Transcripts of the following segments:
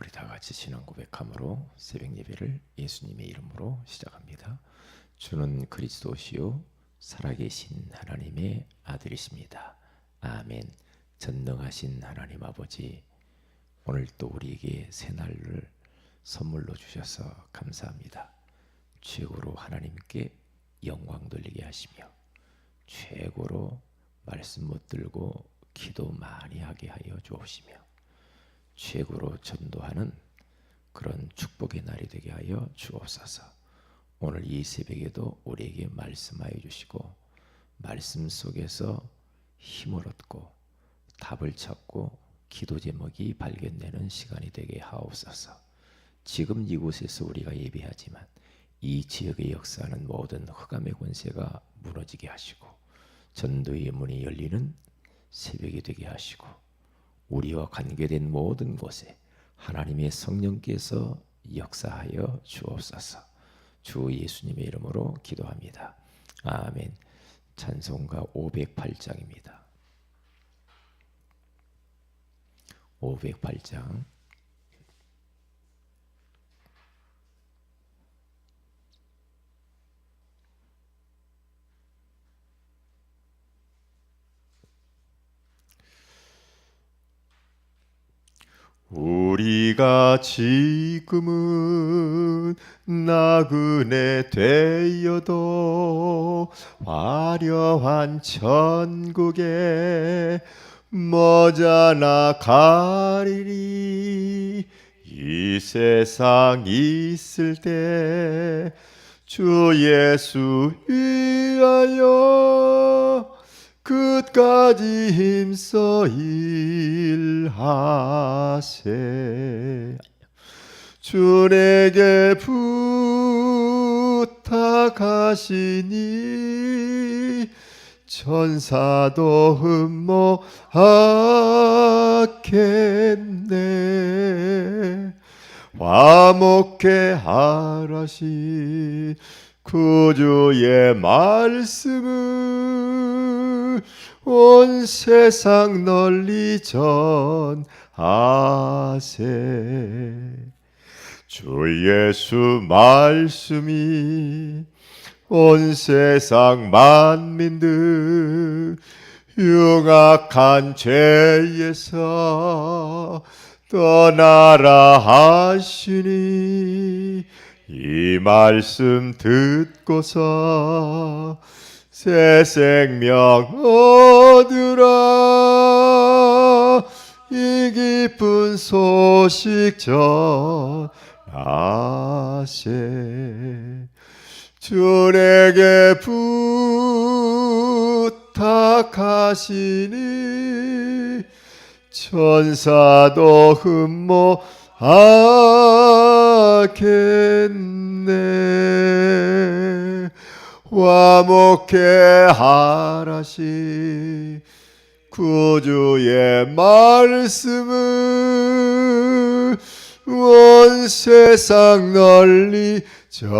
우리 다 같이 신앙 고백함으로 새벽 예배를 예수님의 이름으로 시작합니다. 주는 그리스도시요 살아계신 하나님의 아들이십니다. 아멘. 전능하신 하나님 아버지 오늘 또 우리에게 새 날을 선물로 주셔서 감사합니다. 최고로 하나님께 영광 돌리게 하시며 최고로 말씀 못 들고 기도 많이 하게 하여 주옵시며 최고로 전도하는 그런 축복의 날이 되게 하여 주옵소서. 오늘 이 새벽에도 우리에게 말씀하여 주시고 말씀 속에서 힘을 얻고 답을 찾고 기도 제목이 발견되는 시간이 되게 하옵소서. 지금 이곳에서 우리가 예배하지만 이 지역의 역사는 모든 흑암의 권세가 무너지게 하시고 전도의 문이 열리는 새벽이 되게 하시고 우리와 관계된 모든 곳에 하나님의 성령께서 역사하여 주옵소서. 주 예수님의 이름으로 기도합니다. 아멘. 찬송가 508장입니다. 508장 우리가 지금은 나그네 되어도 화려한 천국에 머자나 가리리. 이 세상 있을 때 주 예수 위하여 끝까지 힘써 일하세. 주에게 부탁하시니 천사도 흠모하겠네. 화목해 하라시 구주의 말씀을 온 세상 널리 전하세. 주 예수 말씀이 온 세상 만민들 흉악한 죄에서 떠나라 하시니 이 말씀 듣고서 새 생명 얻으라. 이 기쁜 소식 전하세. 주에게 부탁하시니 천사도 흠모 하겠네. 화목해 하라시 구주의 말씀을 온 세상 널리 전하세.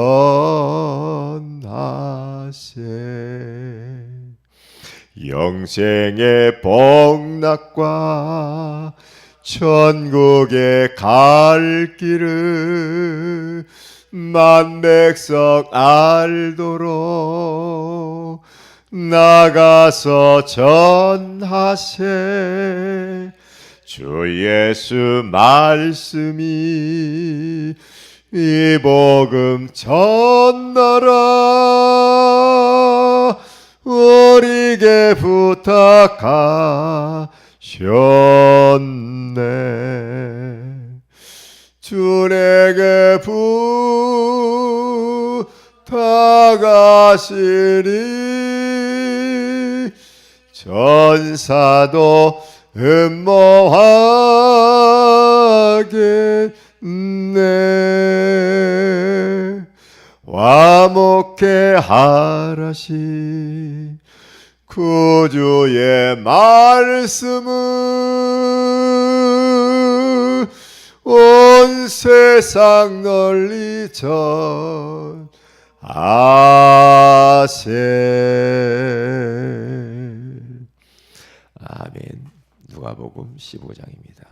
영생의 복락과 천국에 갈 길을 만백성 알도록 나가서 전하세. 주 예수 말씀이 이 복음 전하라. 우리에게 부탁하 셨네. 주에게 부탁하시니 천사도 흠모하겠네. 화목해 하라시 구주의 말씀을 온 세상 널리 전하세 아멘. 누가복음 15장입니다.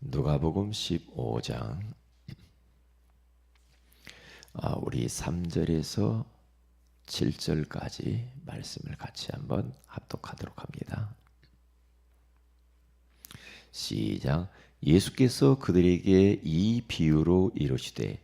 누가복음 15장 아, 우리 3절에서 7절까지 말씀을 같이 한번 합독하도록 합니다. 시작. 예수께서 그들에게 이 비유로 이르시되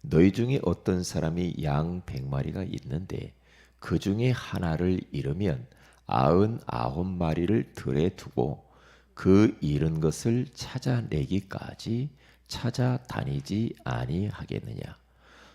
너희 중에 어떤 사람이 양 백마리가 있는데 그 중에 하나를 잃으면 아흔 아홉 마리를 들에 두고 그 잃은 것을 찾아내기까지 찾아다니지 아니하겠느냐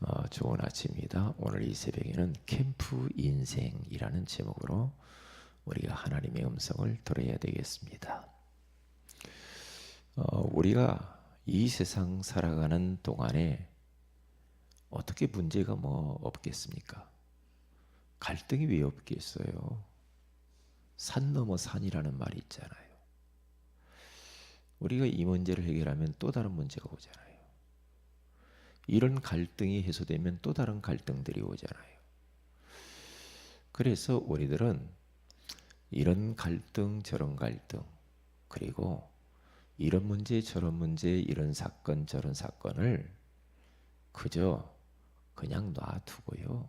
어, 좋은 아침입니다. 오늘 이 새벽에는 캠프 인생이라는 제목으로 우리가 하나님의 음성을 들어야 되겠습니다. 어, 우리가 이 세상 살아가는 동안에 어떻게 문제가 뭐 없겠습니까? 갈등이 왜 없겠어요? 산 넘어 산이라는 말이 있잖아요. 우리가 이 문제를 해결하면 또 다른 문제가 오잖아요. 이런 갈등이 해소되면 또 다른 갈등들이 오잖아요. 그래서 우리들은 이런 갈등 저런 갈등 그리고 이런 문제 저런 문제 이런 사건 저런 사건을 그저 그냥 놔두고요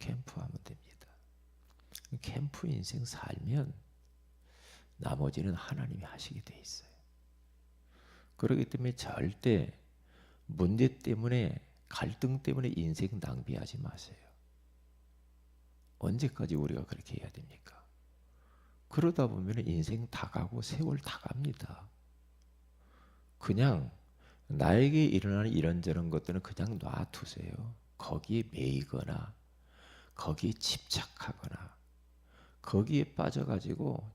캠프하면 됩니다. 캠프 인생 살면 나머지는 하나님이 하시게 돼 있어요. 그렇기 때문에 절대 문제 때문에 갈등 때문에 인생 낭비하지 마세요. 언제까지 우리가 그렇게 해야 됩니까? 그러다 보면 인생 다 가고 세월 다 갑니다. 그냥 나에게 일어나는 이런저런 것들은 그냥 놔두세요. 거기에 매이거나 거기에 집착하거나 거기에 빠져가지고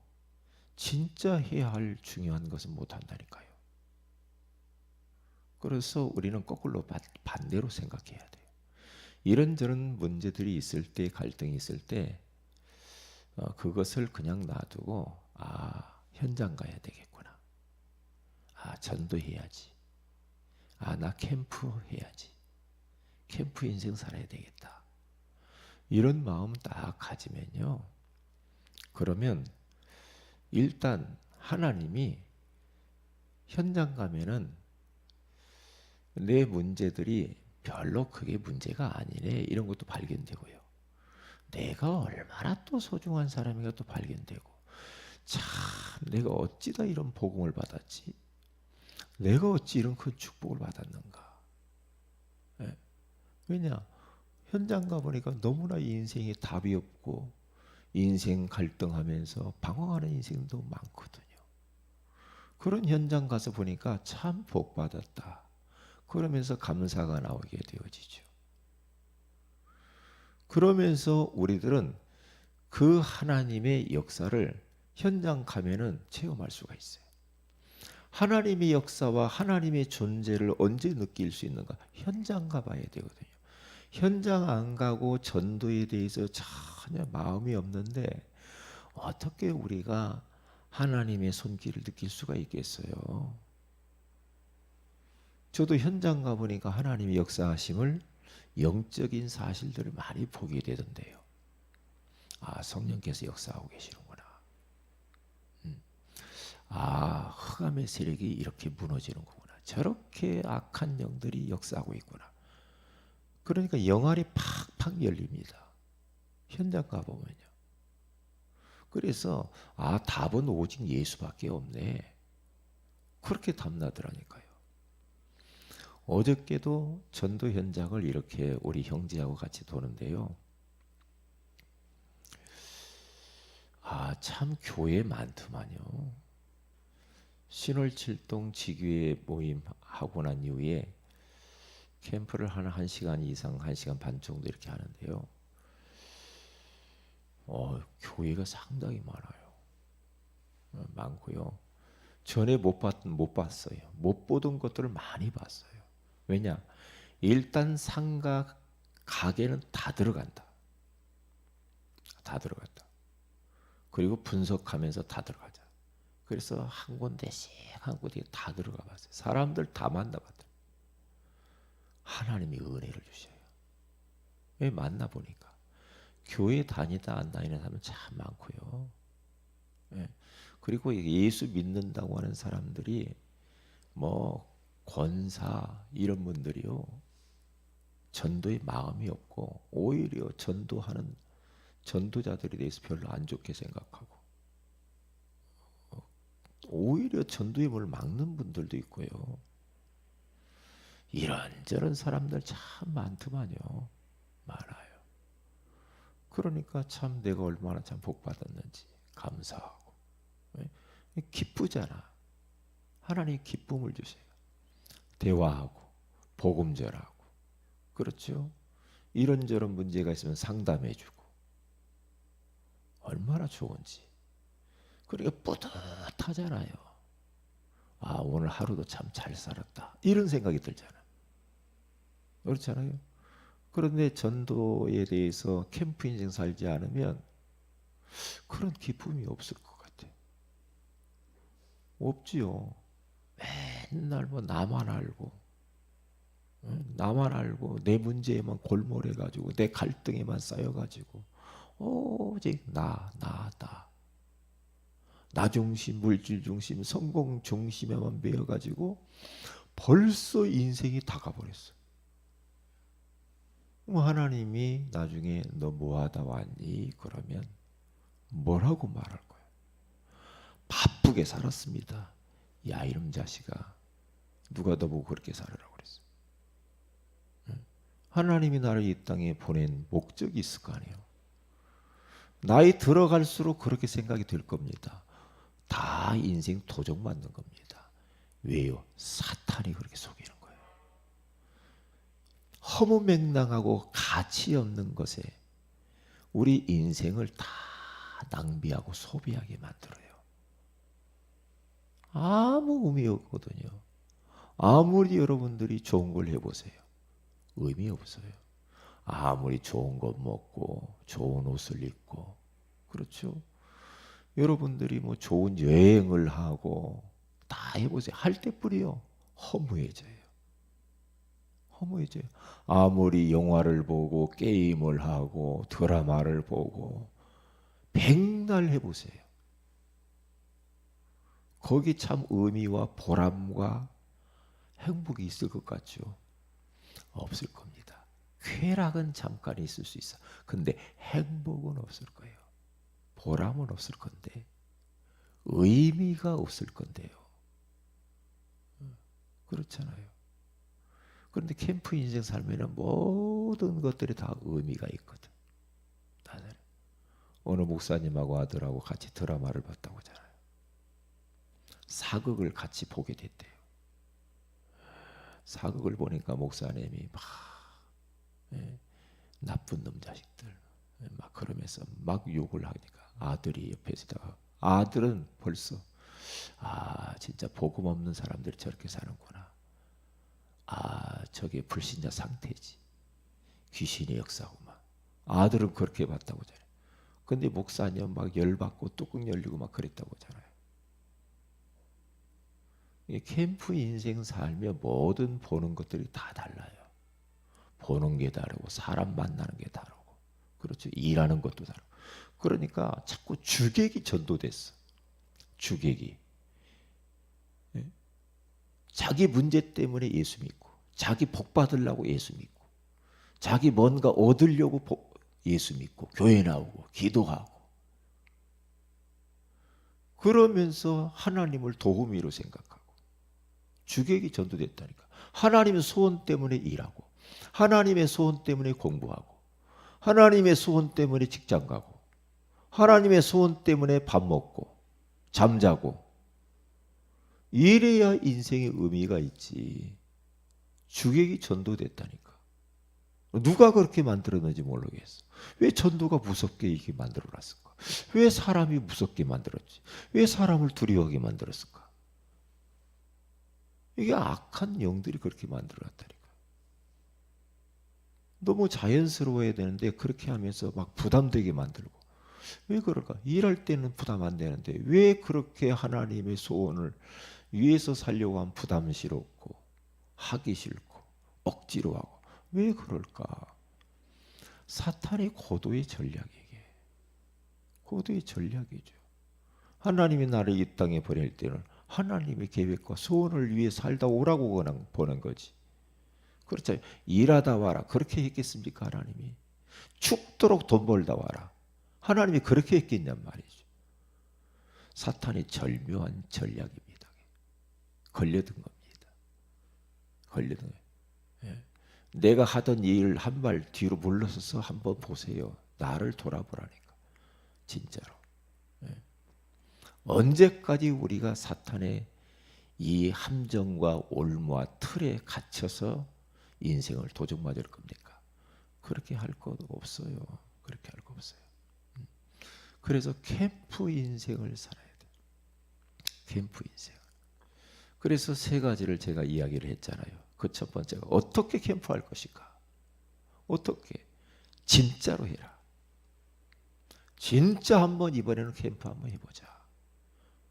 진짜 해야 할 중요한 것은 못한다니까요. 그래서 우리는 거꾸로 반대로 생각해야 돼요. 이런저런 문제들이 있을 때 갈등이 있을 때 어, 그것을 그냥 놔두고 아 현장 가야 되겠구나. 아 전도해야지. 아 나 캠프 해야지. 캠프 인생 살아야 되겠다. 이런 마음 딱 가지면요. 그러면 일단 하나님이 현장 가면은 내 문제들이 별로 크게 문제가 아니네 이런 것도 발견되고요. 내가 얼마나 또 소중한 사람인가 또 발견되고. 참 내가 어찌다 이런 복음을 받았지? 내가 어찌 이런 큰 축복을 받았는가? 예. 왜냐? 현장 가보니까 너무나 인생에 답이 없고 인생 갈등하면서 방황하는 인생도 많거든요. 그런 현장 가서 보니까 참 복 받았다 그러면서 감사가 나오게 되어지죠. 그러면서 우리들은 그 하나님의 역사를 현장 가면은 체험할 수가 있어요. 하나님의 역사와 하나님의 존재를 언제 느낄 수 있는가? 현장 가봐야 되거든요. 현장 안 가고 전도에 대해서 전혀 마음이 없는데 어떻게 우리가 하나님의 손길을 느낄 수가 있겠어요? 저도 현장 가보니까 하나님의 역사하심을 영적인 사실들을 많이 보게 되던데요. 아, 성령께서 역사하고 계시는구나. 음. 아, 흑암의 세력이 이렇게 무너지는 거구나. 저렇게 악한 영들이 역사하고 있구나. 그러니까 영알이 팍팍 열립니다. 현장 가보면요. 그래서 아 답은 오직 예수밖에 없네. 그렇게 답나더라니까요. 어저께도 전도 현장을 이렇게 우리 형제하고 같이 도는데요. 아, 참 교회 많더만요. 신월칠동 지교회 모임 하고 난 이후에 캠프를 한 1시간 이상, 1시간 반 정도 이렇게 하는데요. 어, 교회가 상당히 많아요. 어, 많고요. 전에 못 봤, 못 봤어요. 못 보던 것들을 많이 봤어요. 왜냐? 일단 상가 가게는 다 들어간다. 다 들어간다. 그리고 분석하면서 다 들어가자. 그래서 한 군데씩 한 군데 다 들어가 봤어요. 사람들 다 만나봤다. 하나님이 은혜를 주셔요. 왜 만나 보니까 교회 다니다 안 다니는 사람 참 많고요. 예. 그리고 예수 믿는다고 하는 사람들이 뭐 권사 이런 분들이요 전도의 마음이 없고 오히려 전도하는 전도자들에 대해서 별로 안 좋게 생각하고 어, 오히려 전도의 문을 막는 분들도 있고요. 이런저런 사람들 참 많더만요. 많아요. 그러니까 참 내가 얼마나 참 복 받았는지 감사하고 예? 기쁘잖아. 하나님 기쁨을 주세요. 대화하고 복음 전하고 그렇죠. 이런저런 문제가 있으면 상담해주고 얼마나 좋은지. 그러니까 뿌듯하잖아요. 아 오늘 하루도 참 잘 살았다 이런 생각이 들잖아. 그렇잖아요. 그런데 전도에 대해서 캠프 인생 살지 않으면 그런 기쁨이 없을 것 같아. 없지요. 맨날 뭐 나만 알고, 응? 나만 알고 내 문제에만 골몰해 가지고 내 갈등에만 쌓여 가지고 오직 나, 나, 나. 나 중심, 물질 중심, 성공 중심에만 매여 가지고 벌써 인생이 다 가버렸어. 뭐 하나님이 나중에 너 뭐하다 왔니? 그러면 뭐라고 말할 거야? 바쁘게 살았습니다. 야 이놈 자식아, 누가 너 보고 그렇게 살으라고 그랬어? 응? 하나님이 나를 이 땅에 보낸 목적이 있을 거 아니에요. 나이 들어갈수록 그렇게 생각이 될 겁니다. 다 인생 도적 맞는 겁니다. 왜요? 사탄이 그렇게 속이는 거예요. 허무맹랑하고 가치 없는 것에 우리 인생을 다 낭비하고 소비하게 만들어요. 아무 의미 없거든요. 아무리 여러분들이 좋은 걸 해보세요. 의미 없어요. 아무리 좋은 것 먹고 좋은 옷을 입고 그렇죠. 여러분들이 뭐 좋은 여행을 하고 다 해보세요. 할 때뿐이요. 허무해져요. 허무해져요. 아무리 영화를 보고 게임을 하고 드라마를 보고 백날 해보세요. 거기 참 의미와 보람과 행복이 있을 것 같죠? 없을 겁니다. 쾌락은 잠깐 있을 수 있어. 근데 행복은 없을 거예요. 보람은 없을 건데 의미가 없을 건데요. 그렇잖아요. 그런데 캠프 인생 살면은 모든 것들이 다 의미가 있거든. 다들 어느 목사님하고 아들하고 같이 드라마를 봤다고 하잖아요. 사극을 같이 보게 됐대요. 사극을 보니까 목사님이 막 예, 나쁜 놈 자식들 예, 막 그러면서 막 욕을 하니까 아들이 옆에서 다가 아들은 벌써 아 진짜 복음 없는 사람들이 저렇게 사는구나. 아 저게 불신자 상태지. 귀신의 역사구만. 아들은 그렇게 봤다고 하잖아요. 근데 목사님 막 열받고 뚜껑 열리고 막 그랬다고 하잖아요. 이 캠프 인생 살며 모든 보는 것들이 다 달라요. 보는 게 다르고 사람 만나는 게 다르고 그렇죠. 일하는 것도 다르고 그러니까 자꾸 주객이 전도됐어. 주객이 예? 자기 문제 때문에 예수 믿고 자기 복 받으려고 예수 믿고 자기 뭔가 얻으려고 복- 예수 믿고 교회 나오고 기도하고 그러면서 하나님을 도우미로 생각하고 주객이 전도됐다니까. 하나님의 소원 때문에 일하고, 하나님의 소원 때문에 공부하고, 하나님의 소원 때문에 직장 가고, 하나님의 소원 때문에 밥 먹고, 잠자고. 이래야 인생의 의미가 있지. 주객이 전도됐다니까. 누가 그렇게 만들었는지 모르겠어. 왜 전도가 무섭게 이게 만들어 놨을까? 왜 사람이 무섭게 만들었지? 왜 사람을 두려워하게 만들었을까? 이게 악한 영들이 그렇게 만들어놨다니까. 너무 자연스러워야 되는데 그렇게 하면서 막 부담되게 만들고 왜 그럴까? 일할 때는 부담 안 되는데 왜 그렇게 하나님의 소원을 위해서 살려고 하면 부담스럽고 하기 싫고 억지로 하고 왜 그럴까? 사탄의 고도의 전략이게. 고도의 전략이죠. 하나님이 나를 이 땅에 보낼 때는 하나님의 계획과 소원을 위해 살다 오라고 보는 거지. 그렇죠. 일하다 와라. 그렇게 했겠습니까, 하나님이? 죽도록 돈 벌다 와라. 하나님이 그렇게 했겠냔 말이죠. 사탄의 절묘한 전략입니다. 걸려든 겁니다. 걸려든. 예. 내가 하던 일 한 발 뒤로 물러서서 한번 보세요. 나를 돌아보라니까. 진짜로. 예. 언제까지 우리가 사탄의 이 함정과 올무와 틀에 갇혀서 인생을 도둑맞을 겁니까? 그렇게 할 것 없어요. 그렇게 할 거 없어요. 음. 그래서 캠프 인생을 살아야 돼. 캠프 인생. 그래서 세 가지를 제가 이야기를 했잖아요. 그 첫 번째가 어떻게 캠프할 것인가? 어떻게? 진짜로 해라. 진짜 한번 이번에는 캠프 한번 해보자.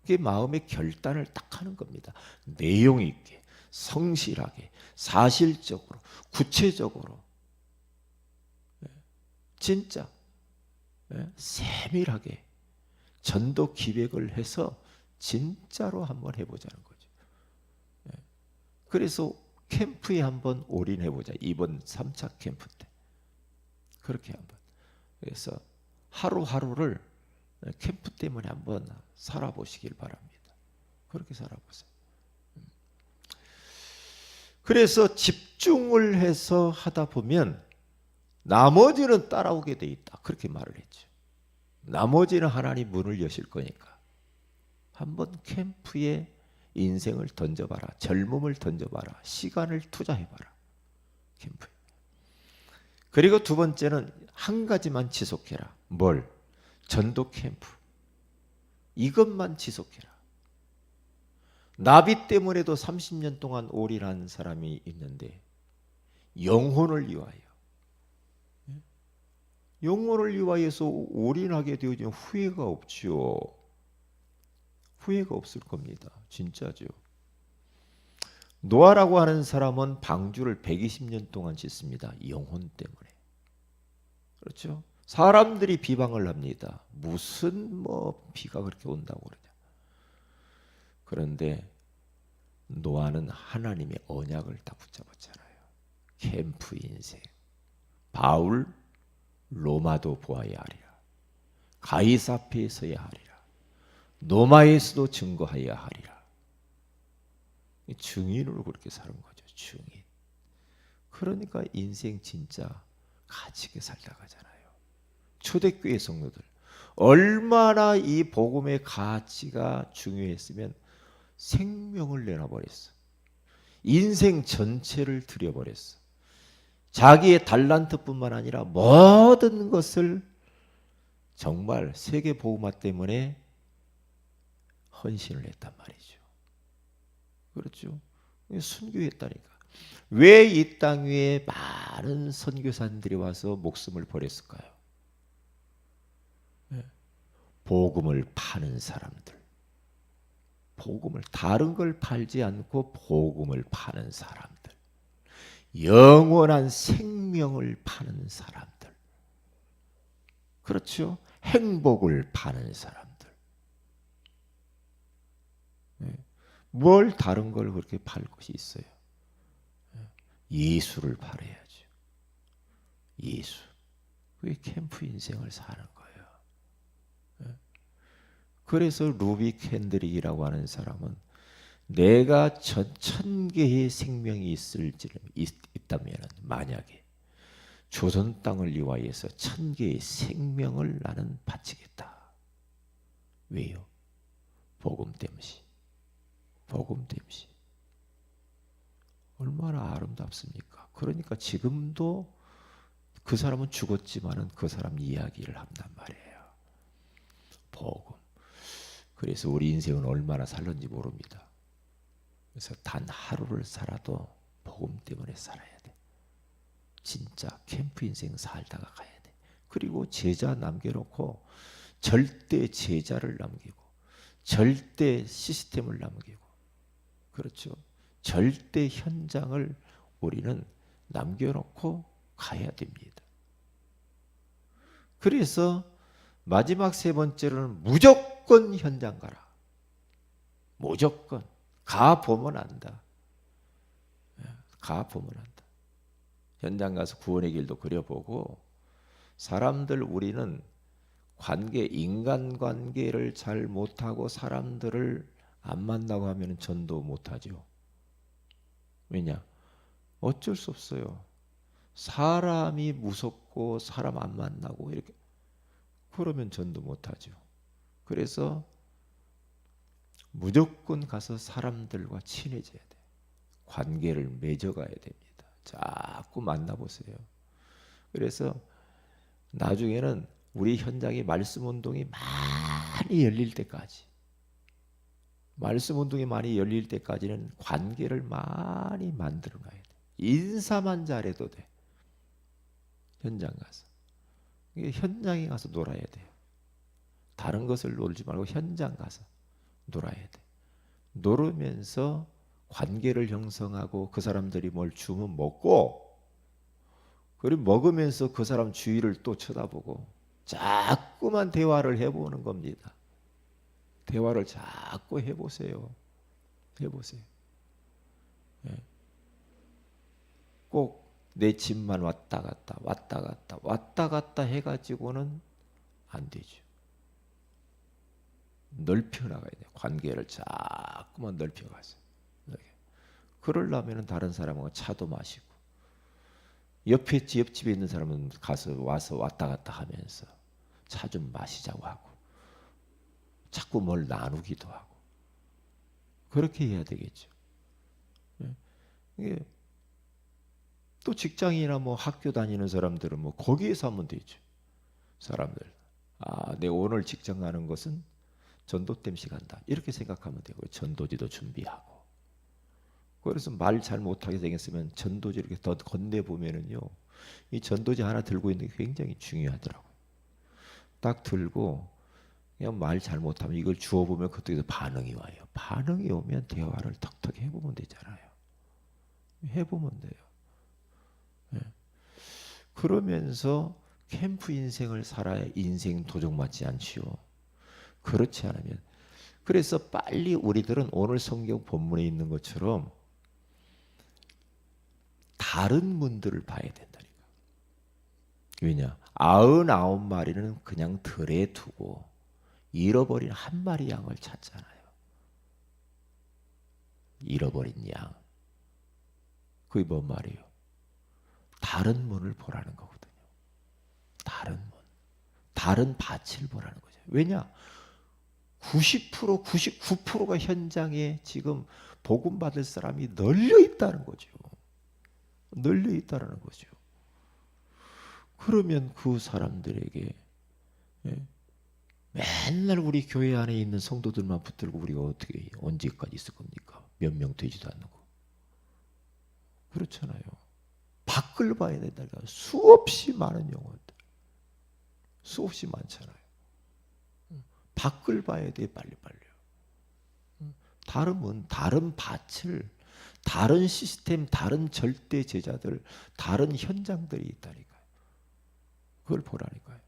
그게 마음의 결단을 딱 하는 겁니다. 내용 있게, 성실하게, 사실적으로, 구체적으로, 예, 진짜 예, 세밀하게 전도 기획을 해서 진짜로 한번 해보자는 거죠. 예. 그래서 캠프에 한번 올인해 보자. 이번 3차 캠프 때. 그렇게 한번. 그래서 하루하루를 캠프 때문에 한번 살아보시길 바랍니다. 그렇게 살아보세요. 음. 그래서 집중을 해서 하다 보면 나머지는 따라오게 돼 있다. 그렇게 말을 했죠. 나머지는 하나님 문을 여실 거니까. 한번 캠프에 인생을 던져봐라. 젊음을 던져봐라. 시간을 투자해봐라. 캠프에. 그리고 두 번째는 한 가지만 지속해라. 뭘? 전도 캠프. 이것만 지속해라. 나비 때문에도 30년 동안 올인한 사람이 있는데 영혼을 위하여 예? 영혼을 위하여서 올인하게 되어진 후회가 없지요. 후회가 없을 겁니다. 진짜죠. 노아라고 하는 사람은 방주를 120년 동안 짓습니다. 영혼 때문에. 그렇죠? 사람들이 비방을 합니다. 무슨 뭐 비가 그렇게 온다고 그러냐. 그런데 노아는 하나님의 언약을 딱 붙잡았잖아요. 캠프 인생. 바울 로마도 보아야 하리라. 가이사 앞에 서야 하리라. 노마에서도 증거하여야 하리라. 증인으로 그렇게 사는 거죠. 증인. 그러니까 인생 진짜 가치 있게 살다 가잖아요. 초대교회 성도들 얼마나 이 복음의 가치가 중요했으면 생명을 내놔버렸어. 인생 전체를 들여버렸어. 자기의 달란트뿐만 아니라 모든 것을 정말 세계 복음화 때문에 헌신을 했단 말이죠. 그렇죠. 순교했다니까. 왜 이 땅 위에 많은 선교사님들이 와서 목숨을 버렸을까요? 예. 복음을 파는 사람들. 복음을 다른 걸 팔지 않고 복음을 파는 사람들. 영원한 생명을 파는 사람들. 그렇죠? 행복을 파는 사람들. 예. 뭘 다른 걸 그렇게 팔 것이 있어요? 예. 예수를 팔아야죠. 예수. 그게 캠프 인생을 사는. 그래서 루비 캔드릭이라고 하는 사람은 내가 천, 천 개의 생명이 있을지 있다면 만약에 조선 땅을 위하여서 천 개의 생명을 나는 바치겠다. 왜요? 복음 때문이. 복음 때문이. 얼마나 아름답습니까? 그러니까 지금도 그 사람은 죽었지만은 그 사람 이야기를 한단 말이에요. 복음. 그래서 우리 인생은 얼마나 살는지 모릅니다. 그래서 단 하루를 살아도 복음 때문에 살아야 돼. 진짜 캠프 인생 살다가 가야 돼. 그리고 제자 남겨놓고 절대 제자를 남기고 절대 시스템을 남기고 그렇죠. 절대 현장을 우리는 남겨놓고 가야 됩니다. 그래서 마지막 세 번째로는 무조건 현장 가라. 무조건 가 보면 안다. 예, 가 보면 안다. 현장 가서 구원의 길도 그려보고 사람들 우리는 관계 인간 관계를 잘 못하고 사람들을 안 만나고 하면 전도 못하죠. 왜냐? 어쩔 수 없어요. 사람이 무섭고 사람 안 만나고 이렇게 그러면 전도 못하죠. 그래서 무조건 가서 사람들과 친해져야 돼. 관계를 맺어가야 됩니다. 자꾸 만나보세요. 그래서 나중에는 우리 현장에 말씀 운동이 많이 열릴 때까지 말씀 운동이 많이 열릴 때까지는 관계를 많이 만들어 놔야 돼. 인사만 잘해도 돼. 현장 가서. 현장에 가서 놀아야 돼요. 다른 것을 놀지 말고 현장 가서 놀아야 돼. 놀으면서 관계를 형성하고 그 사람들이 뭘 주면 먹고 그리고 먹으면서 그 사람 주위를 또 쳐다보고 자꾸만 대화를 해보는 겁니다. 대화를 자꾸 해보세요. 해보세요. 예. 꼭내 집만 왔다 갔다 왔다 갔다 왔다 갔다 해가지고는 안 되죠. 넓혀 나가야 돼. 관계를 자꾸만 넓혀가서. 이렇게. 그러려면 다른 사람하고 차도 마시고 옆에 집 옆집에 있는 사람은 가서 와서 왔다 갔다 하면서 차 좀 마시자고 하고 자꾸 뭘 나누기도 하고 그렇게 해야 되겠죠. 예. 이게 또 직장이나 뭐 학교 다니는 사람들은 뭐 거기에서 하면 되죠. 사람들 아, 내 오늘 직장 가는 것은 전도 땜시 간다 이렇게 생각하면 되고 전도지도 준비하고 그래서 말 잘 못하게 생겼으면 전도지 이렇게 더 건네 보면은요 이 전도지 하나 들고 있는 게 굉장히 중요하더라고요. 딱 들고 그냥 말 잘 못하면 이걸 주워 보면 그쪽에서 반응이 와요. 반응이 오면 대화를 턱턱 해보면 되잖아요. 해보면 돼요. 예. 그러면서 캠프 인생을 살아야 인생 도적 맞지 않지요. 그렇지 않으면 그래서 빨리 우리들은 오늘 성경 본문에 있는 것처럼 다른 문들을 봐야 된다니까. 왜냐? 아흔아홉 마리는 그냥 들에 두고 잃어버린 한 마리 양을 찾잖아요. 잃어버린 양. 그게 뭔 말이에요? 다른 문을 보라는 거거든요. 다른 문. 다른 밭을 보라는 거죠. 왜냐? 90% 99%가 현장에 지금 복음 받을 사람이 널려 있다는 거죠. 널려 있다는 거죠. 그러면 그 사람들에게 예, 맨날 우리 교회 안에 있는 성도들만 붙들고 우리가 어떻게 언제까지 있을 겁니까? 몇 명 되지도 않고 그렇잖아요. 밖을 봐야 된다니까 수없이 많은 영혼들 수없이 많잖아요. 밖을 봐야 돼 빨리 빨리요. 다른 밭을 다른 시스템 다른 절대 제자들 다른 현장들이 있다니까요. 그걸 보라니까요.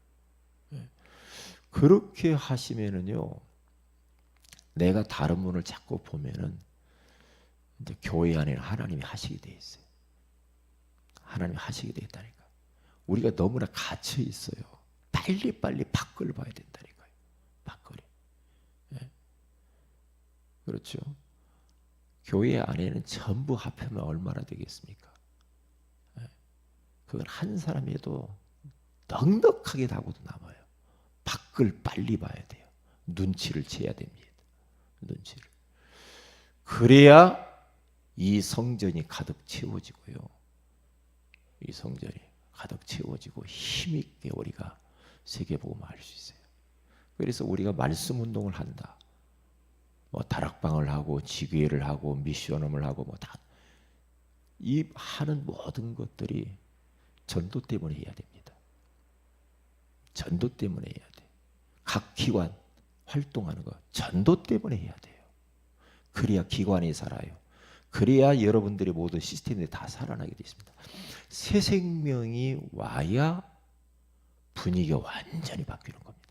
예. 그렇게 하시면은요. 내가 다른 문을 자꾸 보면은 이제 교회 안에는 하나님이 하시게 돼 있어요. 하나님이 하시게 돼 있다니까. 우리가 너무나 갇혀 있어요. 빨리 빨리 밖을 봐야 된다니까 요. 밖을. 예. 그렇죠. 교회 안에는 전부 합하면 얼마나 되겠습니까? 예. 그건 한 사람에도 넉넉하게 다고도 남아요. 밖을 빨리 봐야 돼요. 눈치를 채야 됩니다. 눈치를. 그래야 이 성전이 가득 채워지고요. 이 성전이 가득 채워지고 힘있게 우리가 세계복음을 알수 있어요. 그래서 우리가 말씀 운동을 한다. 뭐 다락방을 하고 지교회를 하고 미션홈을 하고 뭐 다 이 하는 모든 것들이 전도 때문에 해야 됩니다. 전도 때문에 해야 돼. 각 기관 활동하는 거 전도 때문에 해야 돼요. 그래야 기관이 살아요. 그래야 여러분들의 모든 시스템이 다 살아나게 되어 있습니다. 새 생명이 와야 분위기가 완전히 바뀌는 겁니다.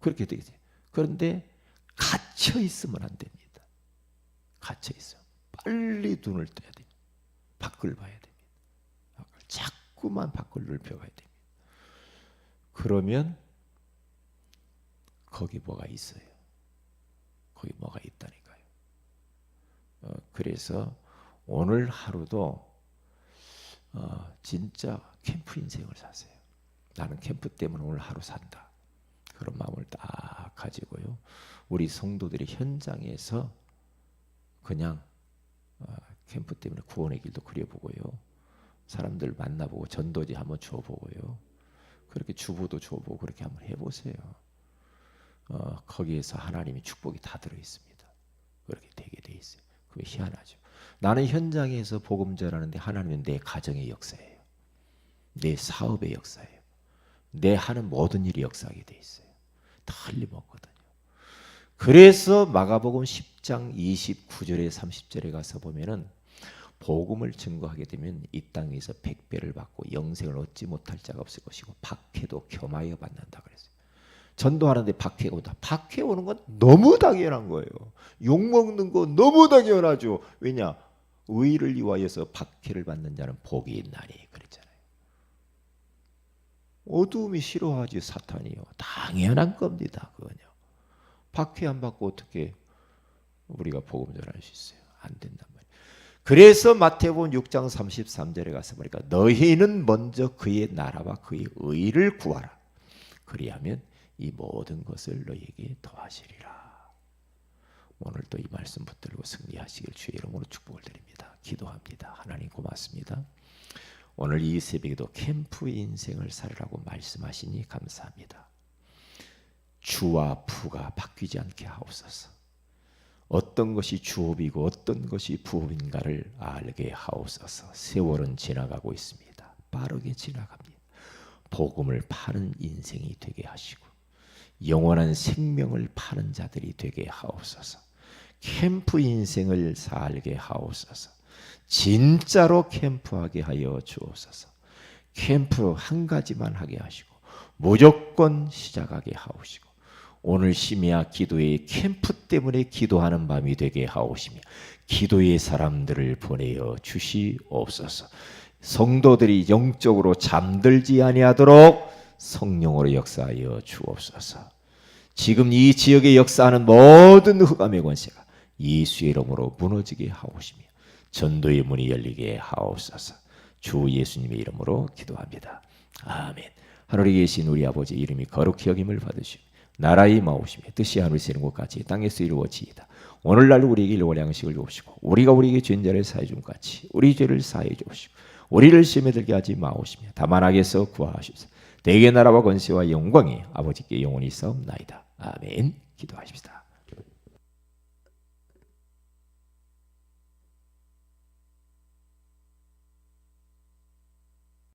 그렇게 되겠죠. 그런데 갇혀 있으면 안 됩니다. 갇혀 있어. 빨리 눈을 떠야 됩니다. 밖을 봐야 됩니다. 자꾸만 밖을 넓혀가야 됩니다. 그러면 거기 뭐가 있어요. 거기 뭐가 있다니까요. 어, 그래서 오늘 하루도 어, 진짜 캠프 인생을 사세요. 나는 캠프 때문에 오늘 하루 산다. 그런 마음을 딱 가지고요. 우리 성도들이 현장에서 그냥 어, 캠프 때문에 구원의 길도 그려보고요. 사람들 만나보고 전도지 한번 줘보고요. 그렇게 주보도 줘보고 그렇게 한번 해보세요. 어, 거기에서 하나님의 축복이 다 들어 있습니다. 그렇게 되게 돼 있어요. 그게 희한하죠. 나는 현장에서 복음 전하는데 하나님은 내 가정의 역사예요. 내 사업의 역사예요. 내 하는 모든 일이 역사하게 돼 있어요. 틀림없거든요. 그래서 마가복음 10장 29절에 30절에 가서 보면은 복음을 증거하게 되면 이 땅에서 백배를 받고 영생을 얻지 못할 자가 없을 것이고 박해도 겸하여 받는다 그랬어요. 전도하는데 박해가 온다. 박해 오는 건 너무 당연한 거예요. 욕 먹는 거 너무 당연하죠. 왜냐? 의를 위하여서 박해를 받는 자는 복이 있나니 그랬잖아요. 어두움이 싫어하지 사탄이요. 당연한 겁니다. 그건요. 박해 안 받고 어떻게 우리가 복음 전할 수 있어요? 안 된단 말이에요. 그래서 마태복음 6장 33절에 가서 보니까 너희는 먼저 그의 나라와 그의 의를 구하라. 그리하면 이 모든 것을 너희에게 더하시리라. 오늘도 이 말씀 붙들고 승리하시길 주의 이름으로 축복을 드립니다. 기도합니다. 하나님 고맙습니다. 오늘 이 새벽에도 캠프 인생을 살으라고 말씀하시니 감사합니다. 주와 부가 바뀌지 않게 하옵소서. 어떤 것이 주업이고 어떤 것이 부업인가를 알게 하옵소서. 세월은 지나가고 있습니다. 빠르게 지나갑니다. 복음을 파는 인생이 되게 하시고 영원한 생명을 파는 자들이 되게 하옵소서. 캠프 인생을 살게 하옵소서. 진짜로 캠프하게 하여 주옵소서. 캠프 한 가지만 하게 하시고 무조건 시작하게 하옵시고 오늘 심야 기도의 캠프 때문에 기도하는 밤이 되게 하옵시며 기도의 사람들을 보내어 주시옵소서. 성도들이 영적으로 잠들지 아니하도록 성령으로 역사하여 주옵소서. 지금 이 지역에 역사하는 모든 흑암의 권세가 예수의 이름으로 무너지게 하옵시며 전도의 문이 열리게 하옵소서. 주 예수님의 이름으로 기도합니다. 아멘. 하늘에 계신 우리 아버지 이름이 거룩히 여김을 받으시오. 나라의 마오심에 뜻이 하늘에서 이룬 것 같이 땅에서 이루어지이다. 오늘날 우리에게 일원 양식을 주옵시고 우리가 우리에게 죄인자를 사해 준 같이 우리 죄를 사해 주옵시고 우리를 시험에 들게 하지 마오시며 다만 악에서 구하시옵소서. 대개 나라와 권세와 영광이 아버지께 영원히 있사옵나이다. 아멘. 기도하십시다.